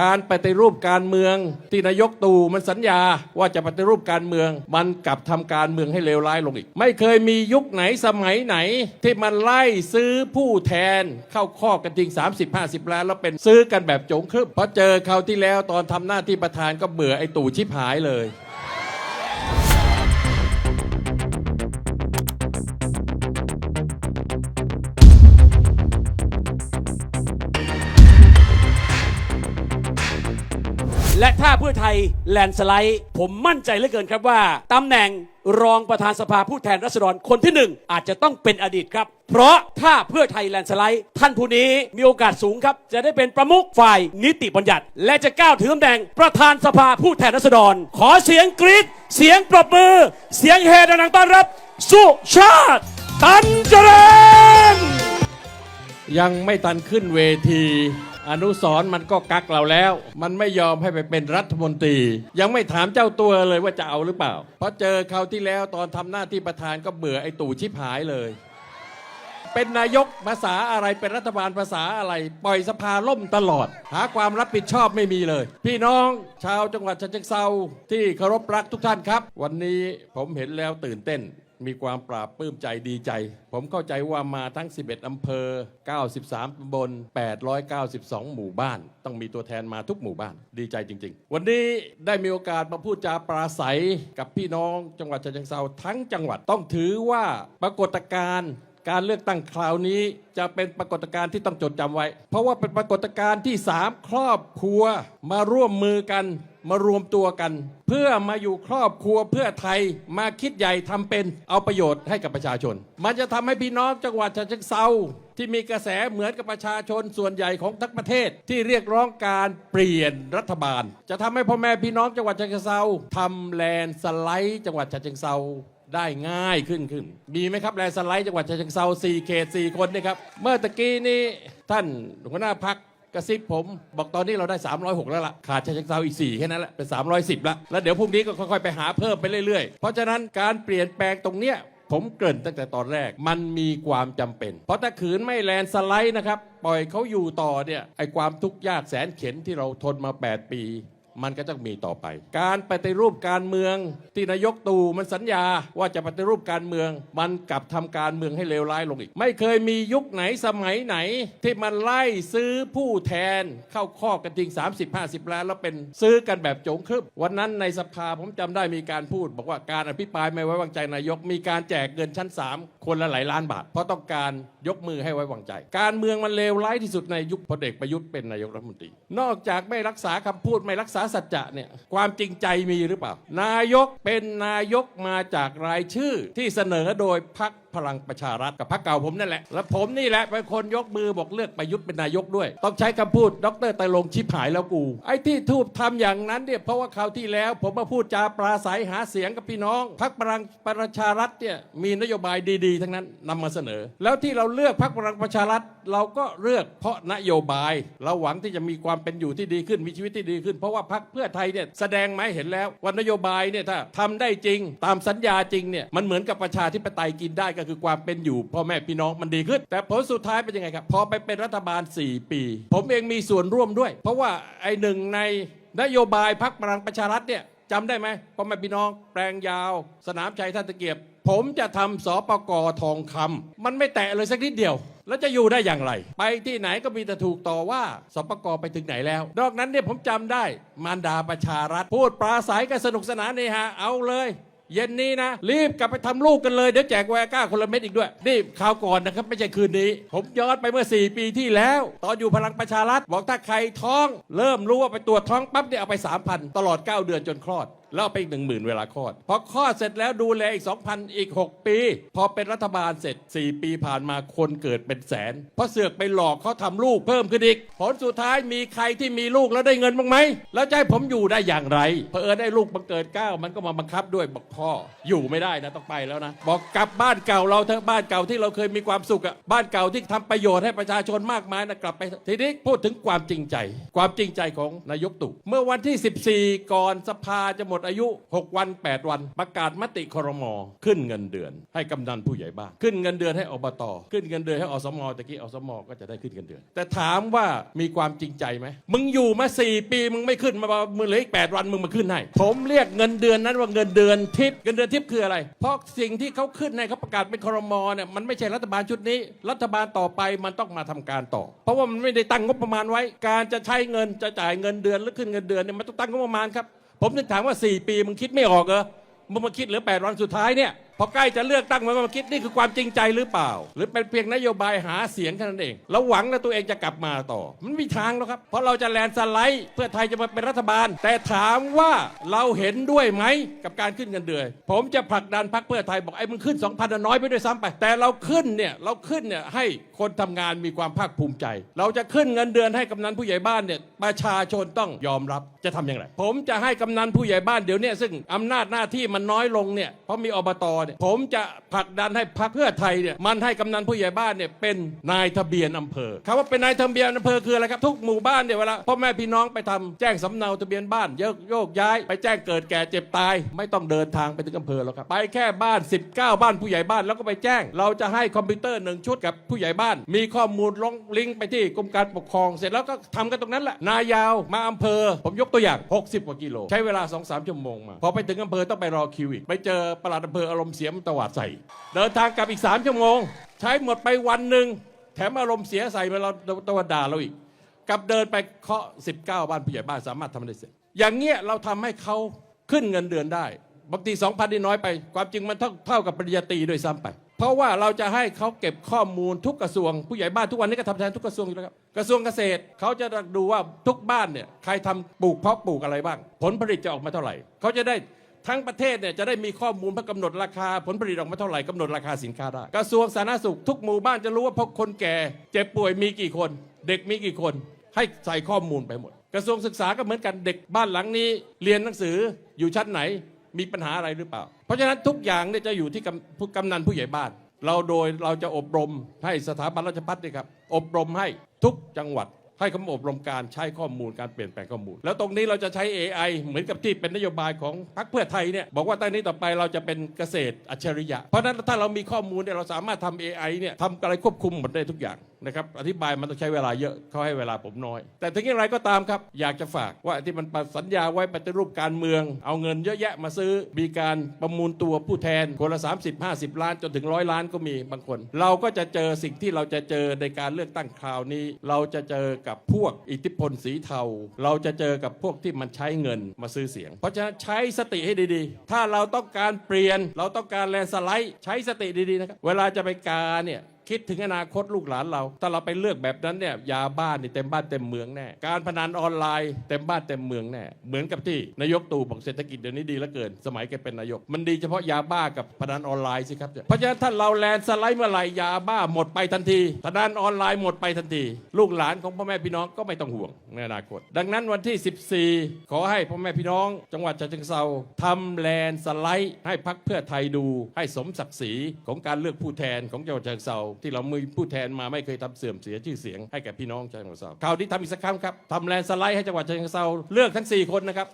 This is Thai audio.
การปฏิรูปการเมืองที่นายกตู่มันสัญญาว่าจะปฏิรูปการเมือง มันกลับทำการเมืองให้เลวร้ายลงอีก ไม่เคยมียุคไหนสมัยไหน ที่มันไล่ซื้อผู้แทนเข้าข้อกันจริง 30-50ล้านแล้วเป็นซื้อกันแบบโจงครึบพอเจอคราวที่แล้วตอนทำหน้าที่ประธานก็เบื่อไอ้ตู่ชิบหายเลย และถ้าเพื่อไทยแลนด์สไลด์ ผมมั่นใจเหลือเกินครับว่าตำแหน่งรองประธานสภาผู้แทนราษฎรคนที่หนึ่งอาจจะต้องเป็นอดีตครับ เพราะถ้าเพื่อไทยแลนด์สไลด์ ท่านผู้นี้มีโอกาสสูงครับ จะได้เป็นประมุขฝ่ายนิติบัญญัติ และจะก้าวถึงตำแหน่งประธานสภาผู้แทนราษฎร ขอเสียงกรี๊ดเสียงปรบมือ เสียงเฮดังต้อนรับ สุชาติตันเจริญยังไม่ทันขึ้นเวที อนุสรมันก็กักเราแล้ว มันไม่ยอมให้ไปเป็นรัฐมนตรี ยังไม่ถามเจ้าตัวเลยว่าจะเอาหรือเปล่า เพราะเจอคราวที่แล้วตอนทำหน้าที่ประธานก็เบื่อไอ้ตู่ชิบหายเลย เป็นนายกภาษาอะไรเป็นรัฐบาลภาษาอะไร ปล่อยสภาล่มตลอด หาความรับผิดชอบไม่มีเลย พี่น้องชาวจังหวัดฉะเชิงเซาที่เคารพรักทุกท่านครับ วันนี้ผมเห็นแล้วตื่นเต้นมีความปราบปลื้มใจดีใจ ผมเข้าใจว่ามาทั้ง 11 อำเภอ 93 ตำบล 892 หมู่บ้าน ต้องมีตัวแทนมาทุกหมู่บ้าน ดีใจจริง ๆ วันนี้ได้มีโอกาสมาพูดจาปราศัยกับพี่น้องจังหวัดฉะเชิงเซาทั้งจังหวัด ต้องถือว่าปรากฏการณ์ การเลือกตั้งคราวนี้จะเป็นปรากฏการณ์ที่ต้องจดจำไว้ เพราะว่าเป็นปรากฏการณ์ที่สามครอบครัวมาร่วมมือกัน มารวมตัวกัน เพื่อมาอยู่ครอบครัวเพื่อไทยมาคิดใหญ่ทำเป็นเอาประโยชน์ให้กับประชาชน มันจะทำให้พี่น้องจังหวัดฉะเชิงเซาที่มีกระแสเหมือนกับประชาชนส่วนใหญ่ของทั้งประเทศ ที่เรียกร้องการเปลี่ยนรัฐบาล จะทำให้พ่อแม่พี่น้องจังหวัดฉะเชิงเซาทำแลนด์สไลด์จังหวัดฉะเชิงเซา ได้ง่ายขึ้นขึ้น มีไหมครับแลนสไลด์จังหวัดฉะเชิงเซา4เขต4คนนี่ครับ เมื่อตะกี้นี้ท่านหัวหน้าพักกระซิบผมบอกตอนนี้เราได้ 306 แล้วล่ะ ขาดฉะเชิงเซาอีก 4 แค่นั้นแหละเป็น 310 แล้ว แล้วเดี๋ยวพรุ่งนี้ก็ค่อยๆ ไปหาเพิ่มไปเรื่อยๆ เพราะฉะนั้นการเปลี่ยนแปลงตรงเนี้ยผมเกริ่นตั้งแต่ตอนแรกมันมีความจำเป็น เพราะถ้าขืนไม่แลนสไลด์นะครับ ปล่อยเขาอยู่ต่อเนี่ยไอความทุกข์ยากแสนเข็นที่เราทนมา 8 ปี มันก็ต้องมีต่อไป การปฏิรูปการเมืองที่นายกตู่มันสัญญาว่าจะปฏิรูปการเมือง มันกลับทำการเมืองให้เลวร้ายลงอีก ไม่เคยมียุคไหนสมัยไหน ที่มันไล่ซื้อผู้แทนเข้าข้อกันจริง 30-50ล้านแล้วเป็นซื้อกันแบบโจงครึบวันนั้นในสภาผมจำได้มีการพูด บอกว่าการอภิปรายไม่ไว้วางใจนายก มีการแจกเงินชั้น 3 คนละหลายล้านบาท เพราะต้องการยกมือให้ไว้วางใจ การเมืองมันเลวร้ายที่สุดในยุคพลเอกประยุทธ์เป็นนายกรัฐมนตรี นอกจากไม่รักษาคำพูดไม่รักษาสัจจะเนี่ยความจริงใจมีหรือเปล่า นายกเป็นนายกมาจากรายชื่อที่เสนอโดยพรรค พลังประชารัฐกับพรรคเก่าผมนั่นแหละ และผมนี่แหละเป็นคนยกมือบอกเลือกประยุทธ์เป็นนายกด้วย ต้องใช้คำพูดดรไตลงชิบหายแล้วกู ไอ้ที่ทูบทำอย่างนั้นเนี่ยเพราะว่าคราวที่แล้ว ผมมาพูดจาปราศัยหาเสียงกับพี่น้องพรรคพลังประชารัฐเนี่ยมีนโยบายดีๆ ทั้งนั้นนำมาเสนอ แล้วที่เราเลือกพรรคพลังประชารัฐเราก็เลือกเพราะนโยบายเราหวังที่จะมีความเป็นอยู่ที่ดีขึ้นมีชีวิตที่ดีขึ้น เพราะว่าพรรคเพื่อไทยเนี่ยแสดงมาให้เห็นแล้วว่านโยบายเนี่ยถ้าทำได้จริงตามสัญญาจริงเนี่ยมันเหมือนกับประชาธิปไตยกินได้ก็คือความเป็นอยู่พ่อแม่พี่น้องมันดีขึ้น แต่ผลสุดท้ายเป็นยังไงครับ พอไปเป็นรัฐบาล 4 ปี ผมเองมีส่วนร่วมด้วย เพราะว่าไอ้หนึ่งในนโยบายพรรคพลังประชารัฐเนี่ยจำได้ไหมพ่อแม่พี่น้อง แปลงยาว สนามชัยท่าตะเกียบ ผมจะทำสปกทองคำมันไม่แตะเลยสักนิดเดียว แล้วจะอยู่ได้อย่างไร ไปที่ไหนก็มีแต่ถูกต่อว่าสปกไปถึงไหนแล้ว นอกนั้นเนี่ยผมจำได้มารดาประชารัฐ พูดปราศัยกันสนุกสนานนี่ฮะเอาเลย เย็นนี้นะ รีบกลับไปทำลูกกันเลย เดี๋ยวแจกแวร์ก้าคนละเม็ดอีกด้วย นี่ข่าวก่อนนะครับ ไม่ใช่คืนนี้ ผมย้อนไปเมื่อ 4 ปีที่แล้ว ตอนอยู่พลังประชารัฐบอกถ้าใครท้อง เริ่มรู้ว่าไปตรวจท้องปั๊บเนี่ยเอาไป 3,000 ตลอด 9 เดือนจนคลอด แล้วไปอีกหนึ่งหมื่นเวลาคลอด พอคลอดเสร็จแล้วดูแลอีก 2,000 อีก 6 ปี พอเป็นรัฐบาลเสร็จ 4 ปีผ่านมาคนเกิดเป็นแสน เพราะเสือกไปหลอกเขาทำลูกเพิ่มขึ้นอีก ผลสุดท้ายมีใครที่มีลูกแล้วได้เงินบ้างไหม แล้วจะให้ผมอยู่ได้อย่างไรเพอเออได้ลูกบังเกิดเก้ามันก็มาบังคับด้วยบอกพ่ออยู่ไม่ได้นะต้องไปแล้วนะ บอกกลับบ้านเก่าเราเถอะบ้านเก่าที่เราเคยมีความสุขอะบ้านเก่าที่ทำประโยชน์ให้ประชาชนมากมายนะกลับไป ทีนี้พูดถึงความจริงใจ ความจริงใจของนายกตู่เมื่อวันที่ 14 ก่อนสภาจะหมดอายุ 6 วัน 8 วัน ประกาศมติครมขึ้นเงินเดือน ให้กำนันผู้ใหญ่บ้านขึ้นเงินเดือนให้อบตขึ้นเงินเดือนให้อสมตะกี้อสมก็จะได้ขึ้นเงินเดือน แต่ถามว่ามีความจริงใจไหมมึงอยู่มา 4 ปีมึงไม่ขึ้นมามึงเหลืออีก 8 วันมึงมาขึ้นให้ผมเรียกเงินเดือนนั้นว่าเงินเดือนทิปเงินเดือนทิปคืออะไร เพราะสิ่งที่เขาขึ้นในเขาประกาศเป็นครมเนี่ยมันไม่ใช่รัฐบาลชุดนี้ รัฐบาลต่อไปมันต้องมาทำการต่อ เพราะว่ามันไม่ได้ตั้งงบประมาณไว้ การจะใช้เงินจะจ่ายเงินเดือนหรือขึ้นเงินเดือนเนี่ยมันต้องตั้งงบประมาณครับ ผมถึงถามว่า 4 ปีมึงคิดไม่ออกเหรอมึงมาคิดเหลือ 8 วันสุดท้ายเนี่ยพอใกล้จะเลือกตั้งมันมาคิดนี่คือความจริงใจหรือเปล่า หรือเป็นเพียงนโยบายหาเสียงแค่นั้นเองแล้วหวังว่าตัวเองจะกลับมาต่อ มันมีทางแล้วครับ เพราะเราจะแลนสไลด์เพื่อไทยจะมาเป็นรัฐบาล แต่ถามว่าเราเห็นด้วยไหมกับการขึ้นเงินเดือนผมจะผลักดันพรรคเพื่อไทยบอกไอ้มึงขึ้น2,000น่ะน้อยไปด้วยซ้ำไป แต่เราขึ้นเนี่ยเราขึ้นเนี่ยให้คนทำงานมีความภาคภูมิใจ เราจะขึ้นเงินเดือนให้กำนันผู้ใหญ่บ้านเนี่ยประชาชนต้องยอมรับจะทำอย่างไรผมจะให้กำนันผู้ใหญ่บ้านเดี๋ยวนี้ซึ่งอำนาจหน้าที่มันน้อยลงเนี่ยเพราะมีอบตเนี่ยผมจะผลักดันให้พรรคเพื่อไทยเนี่ยมันให้กำนันผู้ใหญ่บ้านเนี่ยเป็นนายทะเบียนอำเภอคำว่าเป็นนายทะเบียนอำเภอคืออะไรครับทุกหมู่บ้านเนี่ยเวลาพ่อแม่พี่น้องไปทำแจ้งสำเนาทะเบียนบ้านโยกโยกย้าย ไปแจ้งเกิดแก่เจ็บตาย ไม่ต้องเดินทางไปถึงอำเภอแล้วครับไปแค่บ้าน 19 บ้านผู้ใหญ่บ้านแล้วก็ไปแจ้ง เราจะให้คอมพิวเตอร์หนึ่งชุดกับผู้ใหญ่บ้าน มีข้อมูลลงลิงก์ไปที่กรมการปกครองเสร็จแล้วก็ทำกันตรงนั้นแหละนายาวมาอำเภอ ผมยกตัวอย่าง 60 กว่ากิโล ใช้เวลา 2-3 ชั่วโมงมาพอไปถึงอำเภอต้องไปรอคิวอีกไปเจอปลัดอำเภออารมณ์เสียมนตวาดใส่ เดินทางกลับอีก 3 ชั่วโมง ใช้หมดไปวันหนึ่งแถมอารมณ์เสียใส่มาเราตวาด่าเราอีกกับเดินไปเคาะ 19 บ้านผู้ใหญ่บ้านสามารถทำได้เสร็จ อย่างเงี้ยเราทำให้เขาขึ้นเงินเดือนได้บางที2,000นี่น้อยไป ความจริงมันเท่าเท่ากับปริญญาตรีด้วยซ้ำไป เพราะว่าเราจะให้เขาเก็บข้อมูลทุกกระทรวง ผู้ใหญ่บ้านทุกวันนี้ก็ทำแทนทุกกระทรวงอยู่แล้วครับกระทรวงเกษตรเขาจะดูว่าทุกบ้านเนี่ยใครทำปลูกเพาะปลูกอะไรบ้าง ผลผลิตจะออกมาเท่าไหร่เขาจะได้ ทั้งประเทศเนี่ยจะได้มีข้อมูลเพื่อกำหนดราคาผลผลิตออกมาเท่าไหร่กำหนดราคาสินค้าได้กระทรวงสาธารณสุขทุกหมู่บ้านจะรู้ว่าพอคนแก่ เจ็บป่วยมีกี่คน เด็กมีกี่คน ให้ใส่ข้อมูลไปหมด กระทรวงศึกษาก็เหมือนกันเด็กบ้านหลังนี้ เรียนหนังสืออยู่ชั้นไหน มีปัญหาอะไรหรือเปล่า เพราะฉะนั้นทุกอย่างเนี่ยจะอยู่ที่กำผู้กำนันผู้ใหญ่บ้าน เราโดยเราจะอบรมให้สถาบันราชพัฒน์นี่ครับอบรมให้ทุกจังหวัด ให้คำอบรมการใช้ข้อมูลการเปลี่ยนแปลงข้อมูล แล้วตรงนี้เราจะใช้ AI เหมือนกับที่เป็นนโยบายของพรรคเพื่อไทยเนี่ยบอกว่าตั้งนี้ต่อไปเราจะเป็นเกษตรอัจฉริยะ เพราะฉะนั้นถ้าเรามีข้อมูลเนี่ยเราสามารถทำ AI เนี่ยทำอะไรควบคุมหมดได้ทุกอย่าง นะครับอธิบายมันต้องใช้เวลาเยอะเขาให้เวลาผมน้อย แต่ถึงอย่างไรก็ตามครับ อยากจะฝากว่าที่มันสัญญาไว้ปฏิรูปการเมือง เอาเงินเยอะแยะมาซื้อ มีการประมูลตัวผู้แทนคนละ 30 50 ล้านจนถึงร้อยล้านก็มีบางคน เราก็จะเจอสิ่งที่เราจะเจอในการเลือกตั้งคราวนี้ เราจะเจอกับพวกอิทธิพลสีเทา เราจะเจอกับพวกที่มันใช้เงินมาซื้อเสียง เพราะฉะนั้นใช้สติให้ดีๆ ถ้าเราต้องการเปลี่ยน เราต้องการแลนสไลด์ ใช้สติดีๆนะครับ เวลาจะไปกาเนี่ย คิดถึงอนาคตลูกหลานเรา ถ้าเราไปเลือกแบบนั้นเนี่ยยาบ้านนี่เต็มบ้านเต็มเมืองแน่ การพนันออนไลน์เต็มบ้านเต็มเมืองแน่ เหมือนกับที่นายกตู่บอกเศรษฐกิจเดี๋ยวนี้ดีเหลือเกิน สมัยแกเป็นนายก มันดีเฉพาะยาบ้ากับพนันออนไลน์สิครับ เพราะฉะนั้นถ้าเราแลนสไลด์เมื่อไหร่ยาบ้าหมดไปทันที พนันออนไลน์หมดไปทันที ลูกหลานของพ่อแม่พี่น้องก็ไม่ต้องห่วงในอนาคต ดังนั้นวันที่ 14 ขอให้พ่อแม่พี่น้อง จังหวัดฉะเชิงเทราทำแลนสไลด์ให้พักเพื่อไทยดู ให้สมศักดิ์ศรีของการเลือกผู้แทนของจังหวัดฉะเชิงเทราที่เรามีผู้แทนมาไม่เคยทำเสื่อมเสียชื่อเสียงให้แก่พี่น้องชาวจังหวัดเชิงเทราคราวนี้ทำอีกสักครั้งครับทำแลนด์สไลด์ให้จังหวัดฉะเชิงเซาเลือกทั้ง 4 คนนะครับ